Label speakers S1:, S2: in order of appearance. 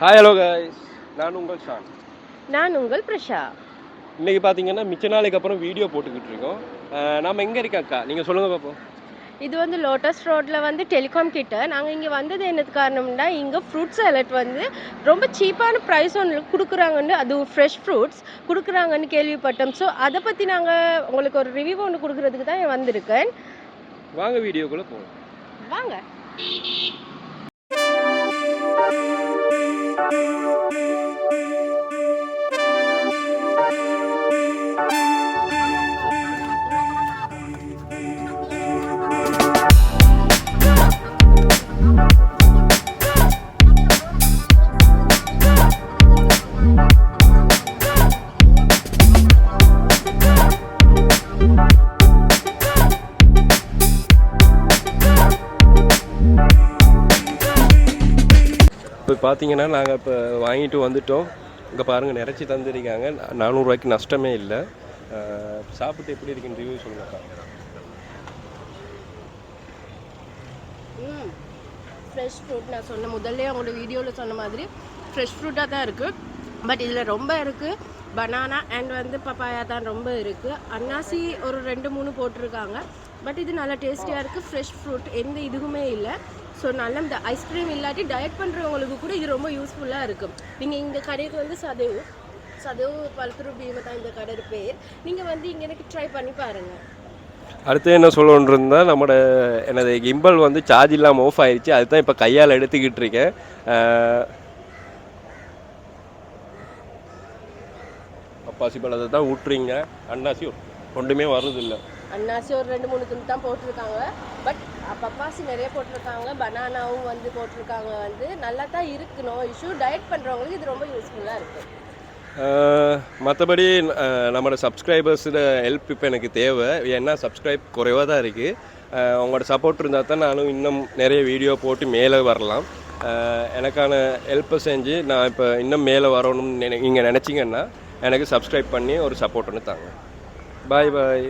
S1: Hi hello guys நான் உங்கள் Shawn
S2: நான் உங்கள் பிரஷா
S1: இன்னைக்கு பார்த்தீங்கன்னா மிச்ச நாளைக்கு அப்புறம் வீடியோ போட்டுக்கிட்டு இருக்கோம். நாம எங்கே இருக்கோம் அக்கா? நீங்கள் சொல்லுங்கள் பார்ப்போம்
S2: இது வந்து லோட்டஸ் ரோட்டில் வந்து டெலிகாம் கிட்ட. நாங்கள் இங்கே வந்தது என்னது காரணம்னா இங்கே ஃப்ரூட் சாலட் வந்து ரொம்ப சீப்பான ப்ரைஸ் ஒன்று கொடுக்குறாங்கன்னு அது ஃப்ரெஷ் ஃப்ரூட்ஸ் கொடுக்குறாங்கன்னு கேள்விப்பட்டோம். ஸோ அதை பற்றி நாங்கள் உங்களுக்கு ஒரு ரிவ்யூ ஒன்று கொடுக்குறதுக்கு தான் வந்திருக்கேன்.
S1: வாங்க வீடியோக்குள்ளே போவோம்
S2: வாங்க.
S1: இப்போ பார்த்தீங்கன்னா நாங்கள் இப்போ வாங்கிட்டு வந்துட்டோம். இங்கே பாருங்கள் நிறச்சி தந்திருக்காங்க. நானூறுரூவாய்க்கு நஷ்டமே இல்லை. சாப்பிட்டு எப்படி இருக்குன்னு ரிவ்யூ சொல்லுங்கக்கா
S2: ஃப்ரெஷ் ஃப்ரூட் நான் சொன்ன முதல்ல அவங்களோட வீடியோவில் சொன்ன மாதிரி ஃப்ரெஷ் ஃப்ரூட்டாக தான் இருக்குது பட் இதில் ரொம்ப இருக்குது பனானா அண்ட் வந்து பப்பாயா தான் ரொம்ப இருக்குது அன்னாசி ஒரு ரெண்டு மூணு போட்டிருக்காங்க. பட் இது நல்லா டேஸ்டியாக இருக்குது ஃப்ரெஷ் ஃப்ரூட் எந்த இதுவுமே இல்லை. ஸோ நல்ல இந்த ஐஸ்கிரீம் இல்லாட்டி டயட் பண்ணுறவங்களுக்கு கூட இது ரொம்ப யூஸ்ஃபுல்லாக இருக்கும். நீங்கள் இந்த கடைக்கு வந்து சதவு சதவு பல்துரு பீம தான் இந்த கடை பேர். நீங்கள் வந்து இங்கே எனக்கு ட்ரை பண்ணி பாருங்கள்
S1: அடுத்து என்ன சொல்லணுன்னு இருந்தால் நம்மளோட எனது கிம்பல் வந்து சார்ஜ் இல்லாமல் ஆஃப் ஆயிடுச்சு அதுதான் இப்போ கையால் எடுத்துக்கிட்டு இருக்கேன். அப்பாசி பழத்தை தான் விட்டுறீங்க அண்ணாசி ஒன்றுமே வர்றதில்லை.
S2: அன்னாசி ஒரு ரெண்டு மூணு துண்டு தான் போட்டிருக்காங்க. பட் பப்பாசி நிறைய போட்டிருக்காங்க பனானாவும் வந்து போட்டிருக்காங்க வந்து. நல்லா தான் இருக்கு நோ இஷ்யூ டயட் பண்ணுறவங்களுக்கு இது ரொம்ப யூஸ்ஃபுல்லாக இருக்குது
S1: மற்றபடி நம்மளோட சப்ஸ்கிரைபர்ஸோட ஹெல்ப் இப்போ எனக்கு தேவை. ஏன்னா சப்ஸ்கிரைப் குறைவாக தான் இருக்குது உங்களோட சப்போர்ட் இருந்தால் தான் நானும் இன்னும் நிறைய வீடியோ போட்டு மேலே வரலாம். எனக்கான ஹெல்ப்பை செஞ்சு நான் இப்போ இன்னும் மேலே வரணும்னு நினை நீங்கள் நினச்சிங்கன்னா எனக்கு சப்ஸ்கிரைப் பண்ணி ஒரு சப்போர்ட் ஒன்று தாங்க. பாய் பாய்